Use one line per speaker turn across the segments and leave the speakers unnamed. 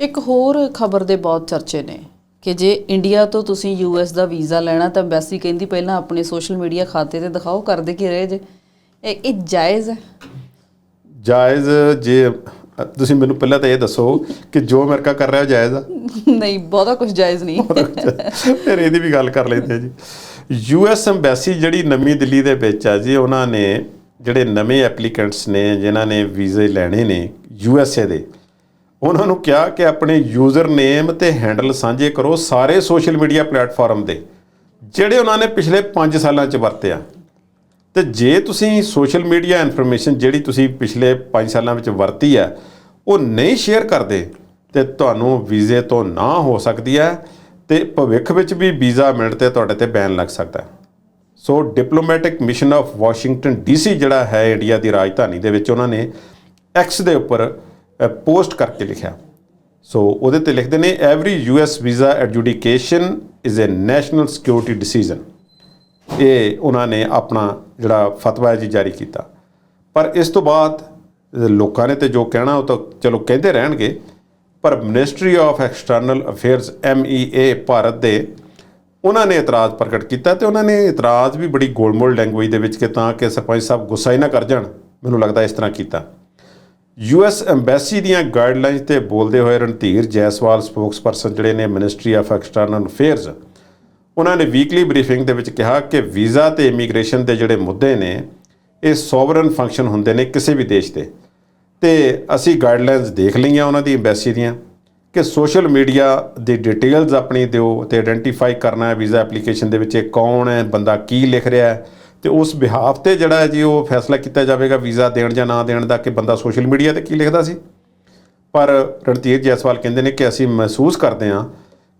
ਇੱਕ ਹੋਰ ਖਬਰ ਦੇ ਬਹੁਤ ਚਰਚੇ ਨੇ ਕਿ ਜੇ ਇੰਡੀਆ ਤੋਂ ਤੁਸੀਂ ਯੂਐਸ ਦਾ ਵੀਜ਼ਾ ਲੈਣਾ ਤਾਂ ਐਮਬੈਸੀ ਕਹਿੰਦੀ ਪਹਿਲਾਂ ਆਪਣੇ ਸੋਸ਼ਲ ਮੀਡੀਆ ਖਾਤੇ ਤੇ ਦਿਖਾਓ ਕਰਦੇ ਕੀ ਰਹੇ ਜੇ? ਇਹ ਇਹ ਜਾਇਜ਼ ਹੈ?
ਜਾਇਜ਼ ਜੇ ਤੁਸੀਂ ਮੈਨੂੰ ਪਹਿਲਾਂ ਤਾਂ ਇਹ ਦੱਸੋ ਕਿ ਜੋ ਅਮਰੀਕਾ ਕਰ ਰਿਹਾ ਜਾਇਜ਼ ਆ?
ਨਹੀਂ ਬਹੁਤਾ ਕੁਝ ਜਾਇਜ਼ ਨਹੀਂ।
ਫਿਰ ਇਹਦੀ ਵੀ ਗੱਲ ਕਰ ਲੈਂਦੇ ਹਾਂ ਜੀ। ਯੂਐਸ ਐਮਬੈਸੀ ਜਿਹੜੀ ਨਵੀਂ ਦਿੱਲੀ ਦੇ ਵਿੱਚ ਆ ਜੀ ਉਹਨਾਂ ਨੇ ਜਿਹੜੇ ਨਵੇਂ ਐਪਲੀਕੈਂਟਸ ਨੇ ਜਿਨ੍ਹਾਂ ਨੇ ਵੀਜ਼ੇ ਲੈਣੇ ਨੇ ਯੂਐਸਏ ਦੇ ਉਹਨਾਂ ਨੂੰ ਕਿਹਾ ਕਿ ਆਪਣੇ ਯੂਜ਼ਰ ਨੇਮ ਤੇ ਹੈਂਡਲ ਸਾਂਝੇ ਕਰੋ ਸਾਰੇ ਸੋਸ਼ਲ ਮੀਡੀਆ ਪਲੇਟਫਾਰਮ ਦੇ, ਜਿਹੜੇ ਉਹਨਾਂ ਨੇ ਪਿਛਲੇ 5 ਸਾਲਾਂ 'ਚ ਵਰਤਿਆ ਤੇ ਜੇ ਤੁਸੀਂ ਸੋਸ਼ਲ ਮੀਡੀਆ ਇਨਫੋਰਮੇਸ਼ਨ ਜਿਹੜੀ ਤੁਸੀਂ ਪਿਛਲੇ 5 ਸਾਲਾਂ ਵਿੱਚ ਵਰਤੀ ਹੈ ਉਹ ਨਹੀਂ ਸ਼ੇਅਰ ਕਰਦੇ, ਤੇ ਤੁਹਾਨੂੰ ਵੀਜ਼ੇ ਤੋਂ ਨਾ ਹੋ ਸਕਦੀ ਹੈ ਤੇ ਭਵਿੱਖ ਵਿੱਚ ਵੀ ਵੀਜ਼ਾ ਮਿਲਣ ਤੇ ਤੁਹਾਡੇ ਤੇ ਬੈਨ ਲੱਗ ਸਕਦਾ। ਹੈ so diplomatic mission of Washington DC ਜਿਹੜਾ ਹੈ ਇੰਡੀਆ ਦੀ ਰਾਜਧਾਨੀ ਦੇ ਵਿੱਚ ਉਹਨਾਂ ਨੇ ਐਕਸ ਦੇ ਉੱਪਰ ਪੋਸਟ ਕਰਕੇ ਲਿਖਿਆ। ਸੋ ਉਹਦੇ ਤੇ ਲਿਖਦੇ ਨੇ every US visa adjudication is a national security decision ਇਹ ਉਹਨਾਂ ਨੇ ਆਪਣਾ ਜਿਹੜਾ ਫਤਵਾ ਜੀ ਜਾਰੀ ਕੀਤਾ। ਪਰ ਇਸ ਤੋਂ ਬਾਅਦ ਲੋਕਾਂ ਨੇ ਤੇ ਜੋ ਕਹਿਣਾ, ਉਹ ਤਾਂ ਚਲੋ ਕਹਿੰਦੇ ਰਹਿਣਗੇ, ਪਰ ministry of external affairs MEA Bharat ਦੇ ਉਹਨਾਂ ਨੇ ਇਤਰਾਜ਼ ਪ੍ਰਗਟ ਕੀਤਾ ਤੇ ਉਹਨਾਂ ਨੇ ਇਤਰਾਜ਼ ਵੀ ਬੜੀ ਗੋਲਮੋਲ ਲੈਂਗੁਏਜ ਦੇ ਵਿੱਚ ਕਿ ਤਾਂ ਕਿ ਸਰਪੰਚ ਸਾਹਿਬ ਗੁੱਸਾ ਹੀ ਨਾ ਕਰ ਜਾਣ। ਮੈਨੂੰ ਲੱਗਦਾ ਇਸ ਤਰ੍ਹਾਂ ਕੀਤਾ। ਯੂਐਸ ਐਮਬੈਸੀ ਦੀਆਂ ਗਾਈਡਲਾਈਨਸ ਤੇ ਬੋਲਦੇ ਹੋਏ ਰਣਧੀਰ ਜੈਸਵਾਲ ਸਪੋਕਸਪਰਸਨ ਜਿਹੜੇ ਨੇ ਮਿਨਿਸਟਰੀ ਆਫ ਐਕਸਟਰਨਲ ਅਫੇਅਰਸ ਉਹਨਾਂ ਨੇ ਵੀਕਲੀ ਬਰੀਫਿੰਗ ਦੇ ਵਿੱਚ ਕਿਹਾ ਕਿ ਵੀਜ਼ਾ ਤੇ ਇਮੀਗ੍ਰੇਸ਼ਨ ਦੇ ਜਿਹੜੇ ਮੁੱਦੇ ਨੇ, ਇਹ ਸੋਵਰਨ ਫੰਕਸ਼ਨ ਹੁੰਦੇ ਨੇ ਕਿਸੇ ਵੀ ਦੇਸ਼ ਦੇ। ਤੇ ਅਸੀਂ ਗਾਈਡਲਾਈਨਸ ਦੇਖ ਲਈਆਂ ਉਹਨਾਂ ਦੀ ਐਮਬੈਸੀ ਦੀਆਂ ਕਿ ਸੋਸ਼ਲ ਮੀਡੀਆ ਦੀ ਡਿਟੇਲਸ ਆਪਣੀ ਦਿਓ ਤੇ ਆਇਡੈਂਟੀਫਾਈ ਕਰਨਾ ਹੈ ਵੀਜ਼ਾ ਐਪਲੀਕੇਸ਼ਨ ਦੇ ਵਿੱਚ ਇਹ ਕੌਣ ਹੈ, ਬੰਦਾ ਕੀ ਲਿਖ ਰਿਹਾ ਹੈ। ਤੇ ਉਸ ਬਿਹਾਫ ਤੇ ਜਿਹੜਾ ਹੈ ਜੀ ਉਹ ਫੈਸਲਾ ਕੀਤਾ ਜਾਵੇਗਾ, ਵੀਜ਼ਾ ਦੇਣ ਜਾਂ ਨਾ ਦੇਣ ਦਾ ਕਿ ਬੰਦਾ ਸੋਸ਼ਲ ਮੀਡੀਆ ਤੇ ਕੀ ਲਿਖਦਾ ਸੀ? ਪਰ ਰਣਧੀਰ ਜੈਸਵਾਲ ਕਹਿੰਦੇ ਨੇ ਕਿ ਅਸੀਂ ਮਹਿਸੂਸ ਕਰਦੇ ਹਾਂ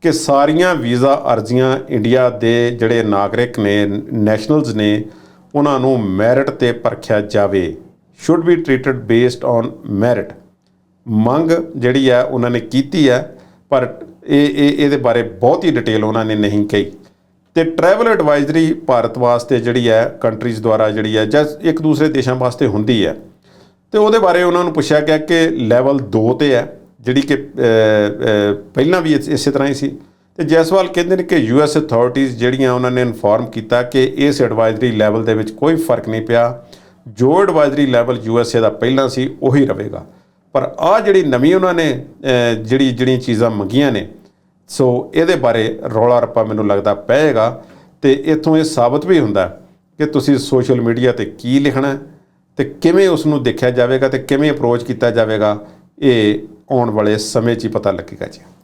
ਕਿ ਸਾਰੀਆਂ ਵੀਜ਼ਾ ਅਰਜ਼ੀਆਂ ਇੰਡੀਆ ਦੇ ਜਿਹੜੇ ਨਾਗਰਿਕ ਨੇ ਨੈਸ਼ਨਲਸ ਨੇ, ਉਹਨਾਂ ਨੂੰ ਮੈਰਿਟ ਤੇ ਪਰਖਿਆ ਜਾਵੇ। Should be treated based on merit ਮੰਗ ਜਿਹੜੀ ਹੈ, ਉਹਨਾਂ ਨੇ ਕੀਤੀ ਹੈ, ਪਰ ਇਹ ਇਹ, ਇਹਦੇ ਬਾਰੇ ਬਹੁਤ ਹੀ ਡਿਟੇਲ ਉਹਨਾਂ ਨੇ ਨਹੀਂ ਕਹੀ। ਤੇ ਟਰੈਵਲ ਐਡਵਾਈਜ਼ਰੀ ਭਾਰਤ ਵਾਸਤੇ ਜਿਹੜੀ ਹੈ ਕੰਟਰੀਜ਼ ਦੁਆਰਾ ਜਿਹੜੀ ਹੈ, ਜਾਂ ਇੱਕ ਦੂਸਰੇ ਦੇਸ਼ਾਂ ਵਾਸਤੇ ਹੁੰਦੀ ਹੈ। ਤੇ ਉਹਦੇ ਬਾਰੇ ਉਹਨਾਂ ਨੂੰ ਪੁੱਛਿਆ ਗਿਆ ਕਿ ਲੈਵਲ 2 ਤੇ ਹੈ, ਜਿਹੜੀ ਕਿ ਪਹਿਲਾਂ ਵੀ ਇਸੇ ਤਰ੍ਹਾਂ ਹੀ ਸੀ। ਤੇ ਜੈਸਵਾਲ ਕਹਿੰਦੇ ਨੇ ਕਿ ਯੂਐਸ ਅਥਾਰਟੀਆਂ ਜਿਹੜੀਆਂ ਉਹਨਾਂ ਨੇ ਇਨਫੋਰਮ ਕੀਤਾ ਕਿ ਇਸ ਐਡਵਾਈਜ਼ਰੀ ਲੈਵਲ ਦੇ ਵਿੱਚ ਕੋਈ ਫ਼ਰਕ ਨਹੀਂ ਪਿਆ। ਜੋ ਐਡਵਾਈਜ਼ਰੀ ਲੈਵਲ ਯੂਐਸਏ ਦਾ ਪਹਿਲਾਂ ਸੀ, ਉਹੀ ਰਹੇਗਾ। ਪਰ ਆ ਜਿਹੜੀ ਨਵੀਂ ਉਹਨਾਂ ਨੇ ਜਿਹੜੀ, ਜਿਹੜੀਆਂ ਚੀਜ਼ਾਂ ਮੰਗੀਆਂ ਨੇ ਸੋ ਇਹਦੇ ਬਾਰੇ ਰੌਲਾ ਰੱਪਾ ਮੈਨੂੰ ਲੱਗਦਾ ਪਏਗਾ ਤੇ ਇਥੋਂ ਇਹ ਸਾਬਤ ਵੀ ਹੁੰਦਾ ਕਿ ਤੁਸੀਂ ਸੋਸ਼ਲ ਮੀਡੀਆ ਤੇ ਕੀ ਲਿਖਣਾ ਹੈ ਤੇ ਕਿਵੇਂ ਉਸ ਨੂੰ ਦੇਖਿਆ ਜਾਵੇਗਾ ਤੇ ਕਿਵੇਂ ਅਪਰੋਚ ਕੀਤਾ ਜਾਵੇਗਾ, ਇਹ ਆਉਣ ਵਾਲੇ ਸਮੇਂ 'ਚ ਹੀ ਪਤਾ ਲੱਗੇਗਾ ਜੀ।